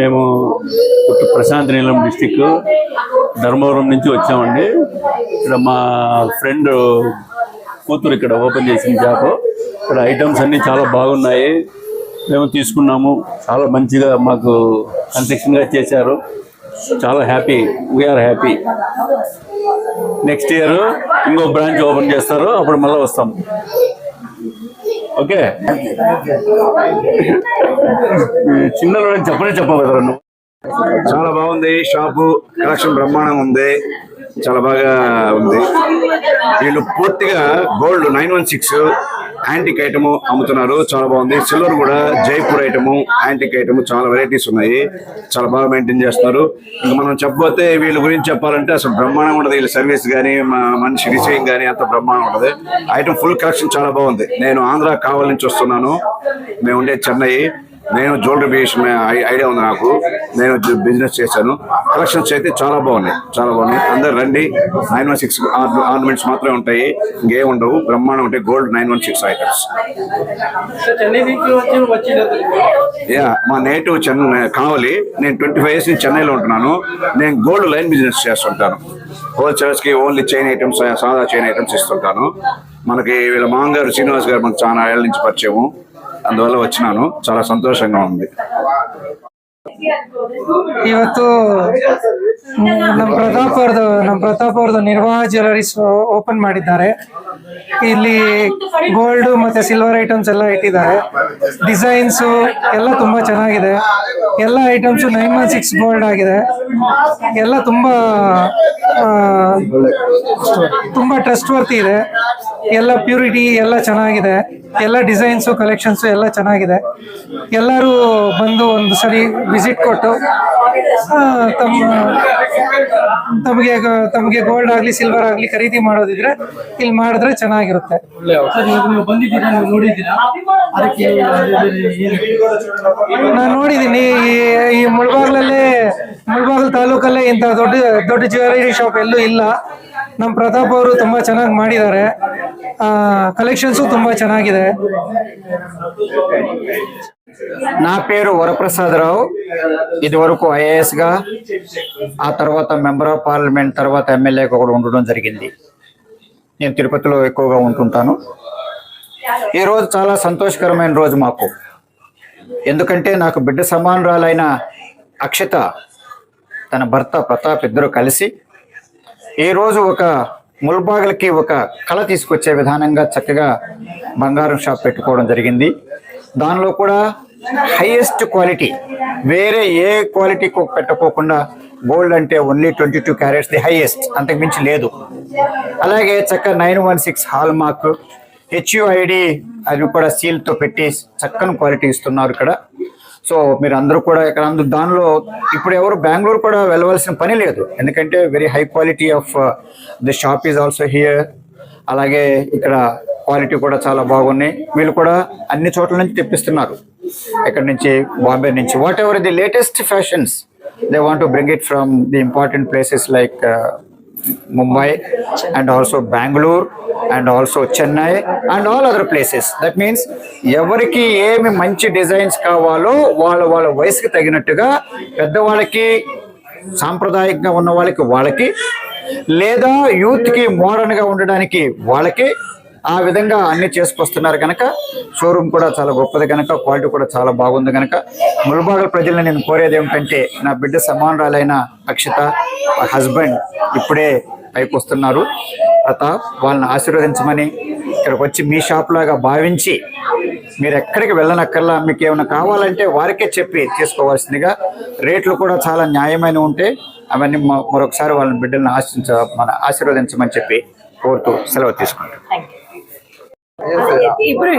మేము పుట్టు ప్రశాంత్ నీలం డిస్టిక్ ధర్మవరం నుంచి వచ్చామండి. ఇక్కడ మా ఫ్రెండ్ కూతురు ఇక్కడ ఓపెన్ చేసిన షాపు ఇక్కడ ఐటమ్స్ అన్నీ చాలా బాగున్నాయి. మేము తీసుకున్నాము. చాలా మంచిగా మాకు కన్స్ట్రక్షన్గా చేశారు. చాలా happy. We are happy next year ఇంకో బ్రాంచ్ ఓపెన్ చేస్తారు. అప్పుడు మళ్ళీ వస్తాం. ఓకే. చిన్నలో చెప్పనే చెప్పవు కదా నువ్వు. చాలా బాగుంది షాపు కలెక్షన్ బ్రహ్మాండంగా ఉంది చాలా బాగా ఉంది. వీళ్ళు పూర్తిగా gold nine one six antique item అమ్ముతున్నారు. చాలా బాగుంది. సిల్వర్ కూడా జైపూర్ ఐటమ్ యాంటిక్ ఐటమ్ చాలా వెరైటీస్ ఉన్నాయి. చాలా బాగా మెయింటైన్ చేస్తున్నారు. ఇంకా మనం చెప్పబోతే వీళ్ళ గురించి చెప్పాలంటే అసలు బ్రహ్మాండంగా ఉండదు వీళ్ళ సర్వీస్ కానీ మనిషి రిసీవింగ్ కానీ అంత బ్రహ్మాండంగా ఉండదు ఐటమ్ ఫుల్ కలెక్షన్ చాలా బాగుంది. నేను ఆంధ్ర కావాల నుంచి వస్తున్నాను. మేము ఉండే చెన్నై. నేను జ్యువెలరీ బిజినెస్ ఐడియా ఉంది నాకు. నేను బిజినెస్ చేశాను. కలెక్షన్స్ అయితే చాలా బాగున్నాయి. చాలా బాగున్నాయి. అందరు రండి. నైన్ వన్ సిక్స్ ఆర్నమెంట్స్ మాత్రమే ఉంటాయి. ఇంకేం ఉండవు. బ్రహ్మాండం ఉంటాయి gold nine one six items yeah మా నేటివ్ చెన్నై కావాలి. నేను ట్వంటీ ఫైవ్ ఇయర్స్ నుంచి చెన్నైలో ఉంటున్నాను. నేను గోల్డ్ లైన్ బిజినెస్ చేస్తుంటాను. హోల్సేల్స్కి ఓన్లీ చైన్ ఐటమ్స్ సాదా చైన్ ఐటమ్స్ ఇస్తుంటాను. మనకి వీళ్ళ మామగారు శ్రీనివాస్ గారు మనకు చాలా ఏళ్ళ నుంచి పరిచయము. అందువల్ల వచ్చినాను చాలా సంతోషంగా ఉంది ಇವತ್ತು ನಮ್ಮ ಪ್ರತಾಪ್ ಅವ್ರದ್ದು ನಮ್ಮ ಪ್ರತಾಪ್ ಅವ್ರದ್ದು ನಿರ್ವಾಹ ಜ್ಯುವೆಲರೀಸ್ ಓಪನ್ ಮಾಡಿದ್ದಾರೆ ಇಲ್ಲಿ ಗೋಲ್ಡ್ ಮತ್ತೆ ಸಿಲ್ವರ್ ಐಟಮ್ಸ್ ಎಲ್ಲ ಇಟ್ಟಿದ್ದಾರೆ ಡಿಸೈನ್ಸು ಎಲ್ಲ ತುಂಬಾ ಚೆನ್ನಾಗಿದೆ ಎಲ್ಲ items nine one six gold ಆಗಿದೆ ಎಲ್ಲ ತುಂಬಾ ಆ, ತುಂಬಾ ಟ್ರಸ್ಟ್ ವರ್ತಿ ಇದೆ ಎಲ್ಲ ಪ್ಯೂರಿಟಿ ಎಲ್ಲ ಚೆನ್ನಾಗಿದೆ. ಎಲ್ಲ ಡಿಸೈನ್ಸು ಕಲೆಕ್ಷನ್ಸು ಎಲ್ಲ ಚೆನ್ನಾಗಿದೆ. ಎಲ್ಲರೂ ಬಂದು ಒಂದು ಸರಿ ವಿಸಿಟ್ ಕೊಟ್ಟು ತಮ್ಮ ತಮಗೆ ತಮಗೆ ಗೋಲ್ಡ್ ಆಗಲಿ ಸಿಲ್ವರ್ ಆಗಲಿ ಖರೀದಿ ಮಾಡೋದಿದ್ರೆ ಇಲ್ಲಿ ಮಾಡಿದ್ರೆ ಚೆನ್ನಾಗಿರುತ್ತೆ. ನಾನು ನೋಡಿದ್ದೀನಿ. ಈ ಈ ಮುಳಬಾಗ್ಲಲ್ಲೇ ಮುಳ್ಬಾಗ್ಲ ತಾಲೂಕಲ್ಲೇ ಇಂಥ ದೊಡ್ಡ ದೊಡ್ಡ ಜ್ಯುವೆಲರಿ ಶಾಪ್ ಎಲ್ಲೂ ಇಲ್ಲ. ನಮ್ಮ ಪ್ರತಾಪ್ ಅವರು ತುಂಬ ಚೆನ್ನಾಗಿ ಮಾಡಿದ್ದಾರೆ. ಕಲೆಕ್ಷನ್ಸು ತುಂಬಾ ಚೆನ್ನಾಗಿದೆ నా పేరు వరప్రసాదరావు ఇది వరకు ఐఏఎస్ గా ఆ తర్వాత మెంబర్ ఆఫ్ పార్లమెంట్ తర్వాత ఎమ్మెల్యేగా కూడా ఉండడం జరిగింది నేను తిరుపతిలో ఎక్కువగా ఉంటుంటాను ఈ రోజు చాలా సంతోషకరమైన రోజు మాకు ఎందుకంటే నాకు బిడ్డ సమానురాలైన అక్షత తన భర్త ప్రతాప్ ఇద్దరు కలిసి ఈ రోజు ఒక ముల్బాగలకి ఒక కళ తీసుకొచ్చే విధానంగా చక్కగా బంగారం షాప్ పెట్టుకోవడం జరిగింది. దానిలో కూడా హైయెస్ట్ క్వాలిటీ వేరే ఏ క్వాలిటీ పెట్టుకోకుండా గోల్డ్ అంటే only twenty two carats the highest అంతకు మించి లేదు. అలాగే చక్క nine one six hallmark HUID అది కూడా సీల్తో పెట్టి చక్కని క్వాలిటీ ఇస్తున్నారు ఇక్కడ. సో మీరు అందరూ కూడా ఇక్కడ అందరూ దానిలో ఇప్పుడు ఎవరు బెంగళూరు కూడా వెళ్ళవలసిన పని లేదు. ఎందుకంటే very high quality of the shop is also here అలాగే ఇక్కడ క్వాలిటీ కూడా చాలా బాగున్నాయి. వీళ్ళు కూడా అన్ని చోట్ల నుంచి తెప్పిస్తున్నారు. ఇక్కడ నుంచి బాంబే నుంచి. Whatever the latest fashions they want to bring it from the important places like Mumbai and also Bangalore and also Chennai and all other places that means ఎవరికి ఏమి మంచి డిజైన్స్ కావాలో వాళ్ళ వాళ్ళ వయసుకి తగినట్టుగా పెద్దవాళ్ళకి సాంప్రదాయకంగా ఉన్న వాళ్ళకి వాళ్ళకి లేదా యూత్కి మోడర్న్గా ఉండడానికి వాళ్ళకి ఆ విధంగా అన్ని చేసుకొస్తున్నారు కనుక షోరూమ్ కూడా చాలా గొప్పది కనుక క్వాలిటీ కూడా చాలా బాగుంది కనుక ములబాగల ప్రజల్ని నేను కోరేది ఏమిటంటే నా బిడ్డ సమానురాలైన అక్షిత హస్బెండ్ ఇప్పుడే పైకి వస్తున్నారు ప్రతాప్ వాళ్ళని ఆశీర్వదించమని ఇక్కడికి వచ్చి మీ షాప్ లాగా భావించి మీరు ఎక్కడికి వెళ్ళనక్కర్లా మీకు ఏమైనా కావాలంటే వారికే చెప్పి తీసుకోవాల్సిందిగా రేట్లు కూడా చాలా న్యాయమైన ఉంటే అవన్నీ మ- మరొకసారి వాళ్ళని బిడ్డలను ఆశించ మన ఆశీర్వదించమని చెప్పి కోరుతూ సెలవు తీసుకుంటాం ఇప్పుడు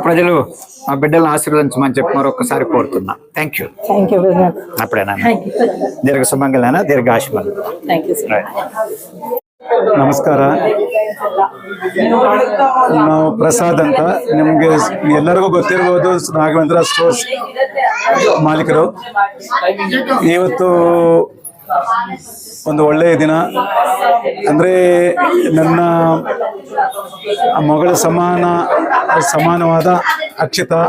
ప్రజలు మా బిడ్డలను ఆశీర్వదించమని చెప్పి మరొకసారి కోరుతున్నా. థ్యాంక్ యూ థ్యాంక్ యూ అప్పుడేనా? దీర్ఘ సుమంగళనా? దీర్ఘ ఆశీర్వాదం ನಮಸ್ಕಾರ. ನಾವು ಪ್ರಸಾದ್ ಅಂತ. ನಿಮಗೆ ಎಲ್ಲರಿಗೂ ಗೊತ್ತಿರ್ಬೋದು ನಾಗವೇಂದ್ರ ಸ್ಟೋರ್ಸ್ ಮಾಲೀಕರು. ಇವತ್ತು ಒಂದು ಒಳ್ಳೆಯ ದಿನ. ಅಂದರೆ ನನ್ನ ಮಗಳ ಸಮಾನ, ಸಮಾನವಾದ ಅಕ್ಷಿತಾ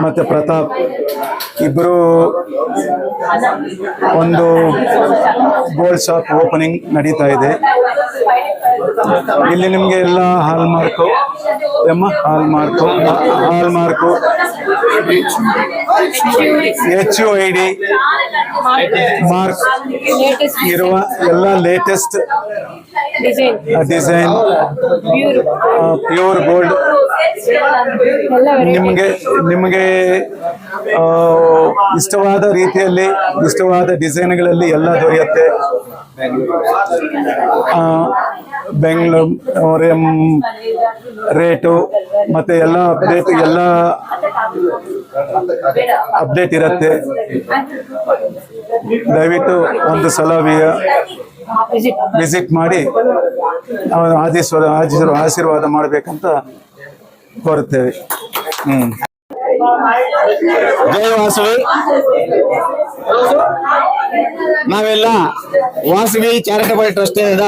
ಮತ್ತು ಪ್ರತಾಪ್ ಇಬ್ಬರು ಒಂದು ಗೋಲ್ಡ್ ಶಾಪ್ ಓಪನಿಂಗ್ ನಡೀತಾ ಇದೆ. ಇಲ್ಲಿ ನಿಮಗೆ ಎಲ್ಲ hallmark M? Hallmark hallmark H U I D mark ಇರುವ ಎಲ್ಲ latest design design pure gold ನಿಮಗೆ ನಿಮಗೆ ಇಷ್ಟವಾದ ರೀತಿಯಲ್ಲಿ ಇಷ್ಟವಾದ ಡಿಸೈನ್ಗಳಲ್ಲಿ ಎಲ್ಲ ದೊರೆಯುತ್ತೆ. ಬೆಂಗಳೂರು ರೇಟು ಮತ್ತೆ ಎಲ್ಲ ಅಪ್ಡೇಟ್ ಎಲ್ಲ ಅಪ್ಡೇಟ್ ಇರುತ್ತೆ. ದಯವಿಟ್ಟು ಒಂದು ಸಲ ವಿಸಿಟ್ ಮಾಡಿ ಆದೇಶ ಆದೀಶ್ವರ ಆಶೀರ್ವಾದ ಮಾಡಬೇಕಂತ ಕೋರುತ್ತೇವೆ ಹ್ಮ್. ಜಯ ವಾಸವಿ. ನಾವೆಲ್ಲ ವಾಸವಿ ಚಾರಿಟಬಲ್ ಟ್ರಸ್ಟ್ ಇಂದ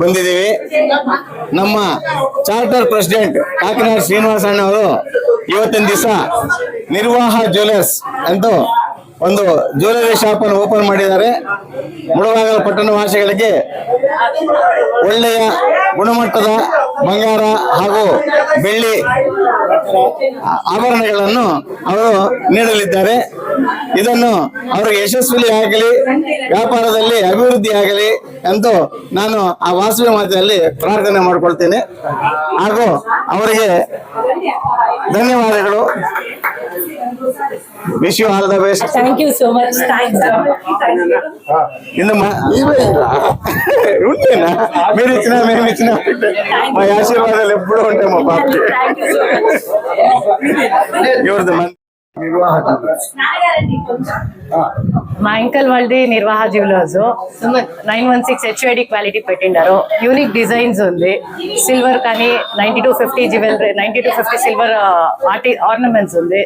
ಬಂದಿದ್ದೀವಿ. ನಮ್ಮ ಚಾರ್ಟರ್ ಪ್ರೆಸಿಡೆಂಟ್ ಕಾಕಿನಾಡ ಶ್ರೀನಿವಾಸ ಅಣ್ಣ ಅವರು ಇವತ್ತಿನ ದಿವಸ ನಿರ್ವಾಹ ಜ್ಯುವೆಲರ್ಸ್ ಅಂತ ಒಂದು ಜ್ಯುವೆಲರಿ ಶಾಪ್ ಅನ್ನು ಓಪನ್ ಮಾಡಿದ್ದಾರೆ. ಮುಳಬಾಗಲ ಪಟ್ಟಣ ವಾಸಿಗಳಿಗೆ ಒಳ್ಳೆಯ ಗುಣಮಟ್ಟದ ಬಂಗಾರ ಹಾಗೂ ಬೆಳ್ಳಿ ಆಭರಣಗಳನ್ನು ಅವರು ನೀಡಲಿದ್ದಾರೆ. ಇದನ್ನು ಅವರಿಗೆ ಯಶಸ್ವಿ ಆಗಲಿ, ವ್ಯಾಪಾರದಲ್ಲಿ ಅಭಿವೃದ್ಧಿ ಆಗಲಿ ಎಂದು ನಾನು ಆ ವಾಸವಿ ಮಾತಿನಲ್ಲಿ ಪ್ರಾರ್ಥನೆ ಮಾಡಿಕೊಳ್ತೇನೆ. ಹಾಗೂ ಅವರಿಗೆ ಧನ್ಯವಾದಗಳು. Wish you all the best thank you so much thanks ఉంటేనా? మీరు ఇచ్చినా మేము ఇచ్చినా మా ఆశీర్వాదాలు ఎప్పుడూ ఉంటాయి మా పాపకి. ఎవరిది? మా అంకల్ వాళ్ళది నిర్వాహ jewellers. Nine one six HID quality పెట్టిండారు. Unique designs ఉంది. సిల్వర్ కానీ ninety two fifty jewellery ninety two fifty silver art ornaments ఉంది.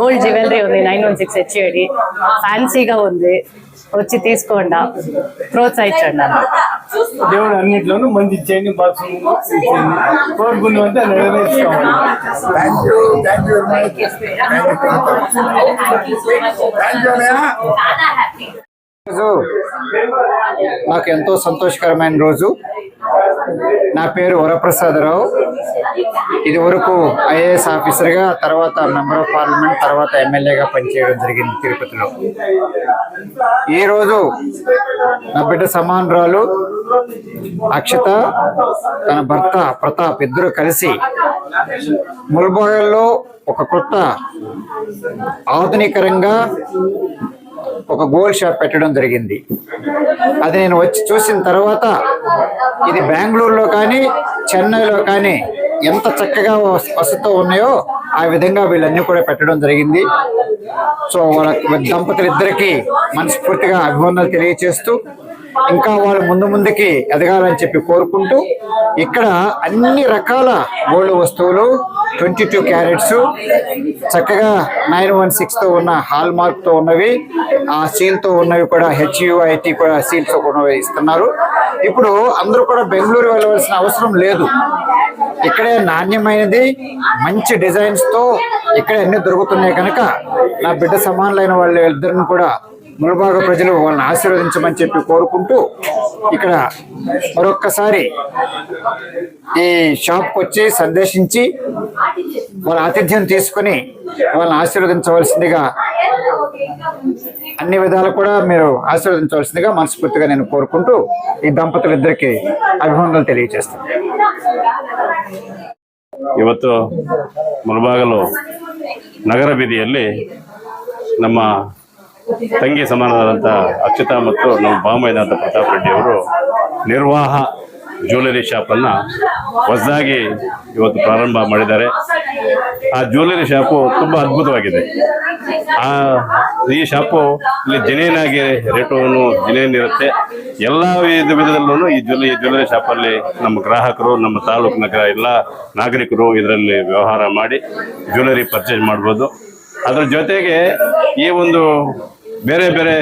గోల్డ్ జ్యువెలరీ ఉంది నైన్ వన్ సిక్స్ హెచ్ఐడి ఫ్యాన్సీగా ఉంది. వచ్చి తీసుకోండి. ప్రోత్సహించండి. అన్న దేవుడు అన్నిట్లోనూ మంచి ఇచ్చేయండి. బాక్స్ కోరుకున్నవంటే నెరవేర్చుకోవాలి. రోజు నాకు ఎంతో సంతోషకరమైన రోజు. నా పేరు వరప్రసాదరావు. ఇది వరకు ఐఏఎస్ ఆఫీసర్గా తర్వాత మెంబర్ ఆఫ్ పార్లమెంట్ తర్వాత ఎమ్మెల్యేగా పనిచేయడం జరిగింది తిరుపతిలో. ఈ రోజు నా బిడ్డ సమానురాలు అక్షత తన భర్త ప్రతాప్ ఇద్దరు కలిసి ముల్బాగల్లో ఒక కొత్త ఆధునికరంగా ఒక గోల్డ్ షాప్ పెట్టడం జరిగింది. అది నేను వచ్చి చూసిన తర్వాత ఇది బెంగళూరులో కానీ చెన్నైలో కానీ ఎంత చక్కగా వస- వసతితో ఉన్నాయో ఆ విధంగా వీళ్ళన్నీ కూడా పెట్టడం జరిగింది. సో వాళ్ళ దంపతులిద్దరికీ మనస్ఫూర్తిగా అభివందనలు తెలియచేస్తూ ఇంకా వాళ్ళు ముందు ముందుకి ఎదగాలని చెప్పి కోరుకుంటూ ఇక్కడ అన్ని రకాల గోల్డ్ వస్తువులు ట్వంటీ టూ క్యారెట్స్. చక్కగా నైన్ వన్ సిక్స్తో ఉన్న హాల్ మార్క్తో ఉన్నవి ఆ సీల్తో ఉన్నవి కూడా హెచ్యుఐటి కూడా సీల్స్తో కూడా ఇస్తున్నారు. ఇప్పుడు అందరూ కూడా బెంగళూరు వెళ్ళవలసిన అవసరం లేదు. ఇక్కడే నాణ్యమైనది మంచి డిజైన్స్తో ఇక్కడే అన్నీ దొరుకుతున్నాయి కనుక నా బిడ్డ సమానులైన వాళ్ళ ఇద్దరిని కూడా ములబాగ ప్రజలు వాళ్ళని ఆశీర్వదించమని చెప్పి కోరుకుంటూ ఇక్కడ మరొక్కసారి ఈ షాప్కి వచ్చి సందేశించి వాళ్ళ ఆతిథ్యం తీసుకుని వాళ్ళని ఆశీర్వదించవలసిందిగా అన్ని విధాలు కూడా మీరు ఆశీర్వదించవలసిందిగా మనస్ఫూర్తిగా నేను కోరుకుంటూ ఈ దంపతులిద్దరికి అభినందనలు తెలియజేస్తాను ಇವತ್ತು ಮುಳಬಾಗಲು ನಗರ ಬೀದಿಯಲ್ಲಿ ನಮ್ಮ ತಂಗಿ ಸಮಾನವಾದಂಥ ಅಕ್ಷತಾ ಮತ್ತು ನಮ್ಮ ಬಾಮೈದಂಥ ಪ್ರತಾಪ್ ರೆಡ್ಡಿ ಅವರು ನಿರ್ವಾಹ ಜ್ಯುವೆಲರಿ ಶಾಪನ್ನು ಹೊಸದಾಗಿ ಇವತ್ತು ಪ್ರಾರಂಭ ಮಾಡಿದ್ದಾರೆ. ಆ ಜ್ಯುವೆಲರಿ ಶಾಪು ತುಂಬ ಅದ್ಭುತವಾಗಿದೆ. ಆ, ಈ ಶಾಪು ಇಲ್ಲಿ ಜನೇನಾಗಿ ರೇಟು ಜನೇನ್ ಇರುತ್ತೆ. ಎಲ್ಲ ವಿಧ ವಿಧದಲ್ಲೂ ಈ ಜ್ಯುವೆಲರಿ ಜ್ಯುವೆಲರಿ ಶಾಪಲ್ಲಿ ನಮ್ಮ ಗ್ರಾಹಕರು, ನಮ್ಮ ತಾಲೂಕಿನ ಎಲ್ಲ ನಾಗರಿಕರು ಇದರಲ್ಲಿ ವ್ಯವಹಾರ ಮಾಡಿ ಜ್ಯುವೆಲರಿ ಪರ್ಚೇಸ್ ಮಾಡ್ಬೋದು. ಅದರ ಜೊತೆಗೆ ಈ ಒಂದು ಬೇರೆ ಬೇರೆ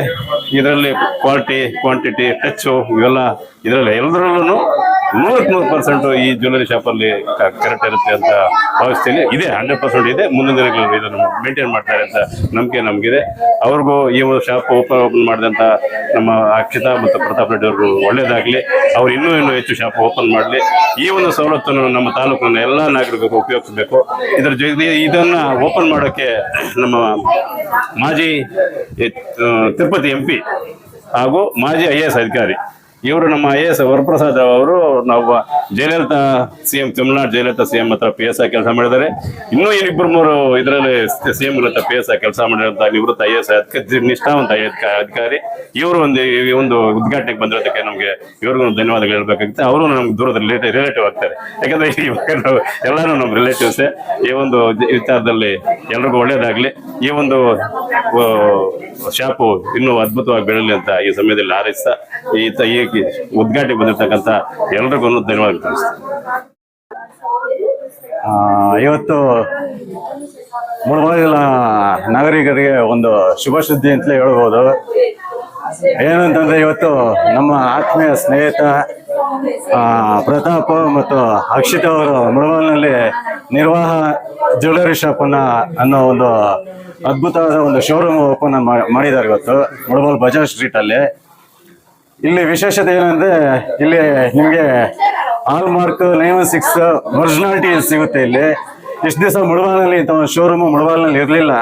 ಇದರಲ್ಲಿ ಕ್ವಾಲಿಟಿ ಕ್ವಾಂಟಿಟಿ ಟಚ್ಚು ಇವೆಲ್ಲ ಇದರಲ್ಲಿ ಎಲ್ಲದರಲ್ಲೂ ನೂರು ಪರ್ಸೆಂಟು ಈ ಜ್ಯುವೆಲರಿ ಶಾಪಲ್ಲಿ ಕರೆಕ್ಟ್ ಇರುತ್ತೆ ಅಂತ ಭಾವಿಸ್ತೀನಿ. ಇದೆ ಹಂಡ್ರೆಡ್ ಪರ್ಸೆಂಟ್ ಇದೆ. ಮುಂದಿನ ದಿನಗಳಲ್ಲಿ ಇದನ್ನು ಮೇಂಟೈನ್ ಮಾಡ್ತಾರೆ ಅಂತ ನಂಬಿಕೆ ನಮಗಿದೆ. ಅವ್ರಿಗೂ ಈ ಒಂದು ಶಾಪ್ ಓಪನ್ ಓಪನ್ ಮಾಡಿದಂಥ ನಮ್ಮ ಅಕ್ಷಿತಾ ಮತ್ತು ಪ್ರತಾಪ್ ರೆಡ್ಡಿ ಅವ್ರಿಗೂ ಒಳ್ಳೇದಾಗಲಿ. ಅವ್ರು ಇನ್ನೂ ಇನ್ನೂ ಹೆಚ್ಚು ಶಾಪ್ ಓಪನ್ ಮಾಡಲಿ. ಈ ಒಂದು ಸವಲತ್ತನ್ನು ನಮ್ಮ ತಾಲೂಕಿನ ಎಲ್ಲ ನಾಗರಿಕರಿಗೂ ಉಪಯೋಗಿಸಬೇಕು. ಇದರ ಜೊತೆ ಇದನ್ನು ಓಪನ್ ಮಾಡೋಕ್ಕೆ ನಮ್ಮ ಮಾಜಿ ತಿರುಪತಿ ಎಂ ಹಾಗೂ ಮಾಜಿ ಐ ಅಧಿಕಾರಿ ಇವರು ನಮ್ಮ ಐ ಎಸ್ ವರಪ್ರಸಾದ್ ಅವರು, ನಾವು Jayalalithaa C M, Tamil Nadu Jayalalithaa C M ಹತ್ರ ಪಿ ಎಸ್ ಐ ಕೆಲಸ ಮಾಡಿದ್ದಾರೆ. ಇನ್ನೂ ಏನಿಬ್ಬರು ಮೂರು ಇದರಲ್ಲಿ ಸಿ ಎಂ ಹತ್ರ ಪಿ ಎಸ್ ಐ ಕೆಲಸ ಮಾಡಿರೋಂಥ ನಿವೃತ್ತ ಐ ಎಸ್ ನಿಷ್ಠಾವಂತ ಐ ಅಧಿಕಾರಿ. ಇವರು ಒಂದು, ಈ ಒಂದು ಉದ್ಘಾಟನೆಗೆ ಬಂದಿರೋದಕ್ಕೆ ನಮಗೆ ಇವ್ರಿಗೂ ಧನ್ಯವಾದಗಳು ಹೇಳಬೇಕಾಗುತ್ತೆ. ಅವರು ನಮ್ಗೆ ದೂರದ ರಿಲೇಟಿವ್ ಆಗ್ತಾರೆ. ಯಾಕಂದ್ರೆ ಇವಾಗ ನಾವು ಎಲ್ಲರೂ ನಮ್ಮ ರಿಲೇಟಿವ್ಸೇ ಈ ಒಂದು ವಿಚಾರದಲ್ಲಿ ಎಲ್ರಿಗೂ ಒಳ್ಳೆಯದಾಗಲಿ ಈ ಒಂದು ಶಾಪು ಇನ್ನೂ ಅದ್ಭುತವಾಗಿ ಬೆಳಲಿ ಅಂತ ಈ ಸಮಯದಲ್ಲಿ ಹಾರೈಸ್ತಾ ಈ ತ- ಉದ್ಘಾಟನೆ ಬಂದಿರತಕ್ಕಂಥ ಎಲ್ರಿಗೂ ಧನ್ಯವಾದ ಇವತ್ತು ಮುಳಬಾಗಿಲ ನಾಗರಿಕರಿಗೆ ಒಂದು ಶುಭ ಸುದ್ದಿ ಅಂತಲೇ ಹೇಳ್ಬೋದು. ಏನಂತಂದ್ರೆ ಇವತ್ತು ನಮ್ಮ ಆತ್ಮೀಯ ಸ್ನೇಹಿತ ಪ್ರತಾಪ್ ಮತ್ತು ಅಕ್ಷಿತ್ ಅವರು ಮುಳಬಾಗಿಲಿನಲ್ಲಿ ನಿರ್ವಾಹ ಜ್ಯುವೆಲರಿ ಶಾಪ್ ಅನ್ನ ಒಂದು ಅದ್ಭುತವಾದ ಒಂದು ಶೋರೂಮ್ ಓಪನ್ ಮಾಡಿದ್ದಾರೆ ಇವತ್ತು ಮುಳಬಾಲ್ ಬಜಾರ್ ಸ್ಟ್ರೀಟ್ ಅಲ್ಲಿ ಇಲ್ಲಿ ವಿಶೇಷತೆ ಏನಂದ್ರೆ ಇಲ್ಲಿ ನಿಮಗೆ hallmark nine one six originality ಸಿಗುತ್ತೆ ಇಲ್ಲಿ? ಇಷ್ಟು ದಿವಸ ಮುಳಬಾಲ್ನಲ್ಲಿ ಇಂಥ ಒಂದು ಶೋರೂಮ್ ಮುಳಬಾಲ್ನಲ್ಲಿ ಇರಲಿಲ್ಲ.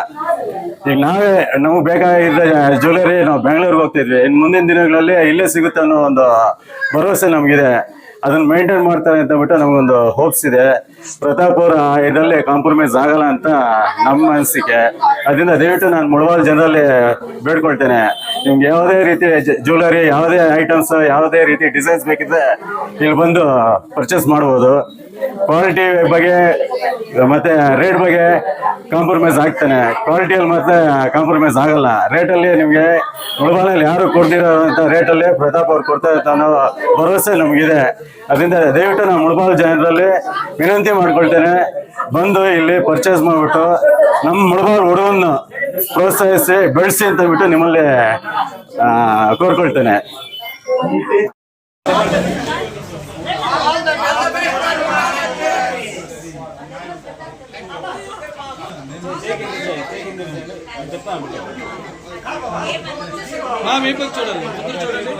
ಈಗ ನಾವೇ, ನಮಗೆ ಬೇಕಾಗಿದ್ದ ಜ್ಯುವೆಲರಿ ನಾವು ಬೆಂಗಳೂರಿಗೆ ಹೋಗ್ತಿದ್ವಿ. ಇನ್ನು ಮುಂದಿನ ದಿನಗಳಲ್ಲಿ ಇಲ್ಲೇ ಸಿಗುತ್ತೆ ಅನ್ನೋ ಒಂದು ಭರವಸೆ ನಮಗಿದೆ. ಅದನ್ನ ಮೇಂಟೈನ್ ಮಾಡ್ತಾರೆ ಅಂತ ಬಿಟ್ಟು ನಮಗೊಂದು ಹೋಪ್ಸ್ ಇದೆ. ಪ್ರತಾಪ್ ಅವರ ಇದರಲ್ಲಿ ಕಾಂಪ್ರಮೈಸ್ ಆಗಲ್ಲ ಅಂತ ನಮ್ಮ ಅನಿಸಿಕೆ. ಅದರಿಂದ ದಯವಿಟ್ಟು ನಾನು ಮುಳವಾದ ಜನರಲ್ಲಿ ಬೇಡ್ಕೊಳ್ತೇನೆ. ನಿಮ್ಗೆ ಯಾವುದೇ ರೀತಿ ಜ್ಯುವೆಲರಿ ಯಾವುದೇ ಐಟಮ್ಸ್ ಯಾವುದೇ ರೀತಿ ಡಿಸೈನ್ಸ್ ಬೇಕಿದ್ರೆ ಇಲ್ಲಿ ಬಂದು ಪರ್ಚೇಸ್ ಮಾಡ್ಬೋದು. ಕ್ವಾಲಿಟಿ ಬಗ್ಗೆ, ಮತ್ತೆ ರೇಟ್ ಬಗ್ಗೆ ಕಾಂಪ್ರಮೈಸ್ ಆಗ್ತಾನೆ. ಕ್ವಾಲಿಟಿಯಲ್ಲಿ ಮತ್ತೆ ಕಾಂಪ್ರಮೈಸ್ ಆಗಲ್ಲ. ರೇಟಲ್ಲಿ ನಿಮಗೆ ಮುಳಬಾಲಲ್ಲಿ ಯಾರು ಕೊಡ್ದಿರೋಂಥ ರೇಟಲ್ಲಿ ಪ್ರತಾಪ್ ಅವ್ರು ಕೊಡ್ತಾ ಅನ್ನೋ ಭರವಸೆ ನಮಗಿದೆ. ಅದರಿಂದ ದಯವಿಟ್ಟು ನಾವು ಮುಳಬಾಲ್ ಜನರಲ್ಲಿ ವಿನಂತಿ ಮಾಡ್ಕೊಳ್ತೇನೆ. ಬಂದು ಇಲ್ಲಿ ಪರ್ಚೇಸ್ ಮಾಡಿಬಿಟ್ಟು ನಮ್ಮ ಮುಳಬಾಲ್ ಹುಡುಗನ್ನು ಪ್ರೋತ್ಸಾಹಿಸಿ, ಬೆಳೆಸಿ ಅಂತ ಬಿಟ್ಟು ನಿಮ್ಮಲ್ಲಿ ಕೋರ್ಕೊಳ್ತೇನೆ. మా మీ పక్క చూడండి ముందు చూడండి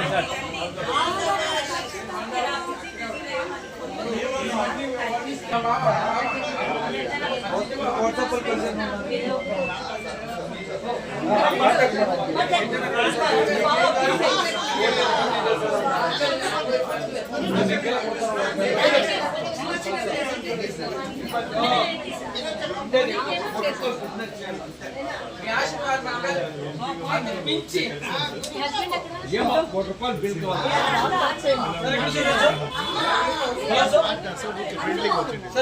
ఏమో కోటి రూపాయలు బిల్ కావాలి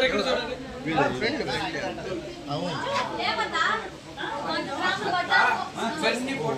ఇక్కడ చూడండి అవును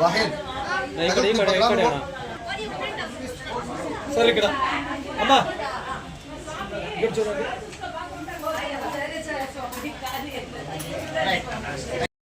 ವಾಹಿದ್ ಸರಿ ಗಿಡ ಅಮ್ಮ ಗಿಡ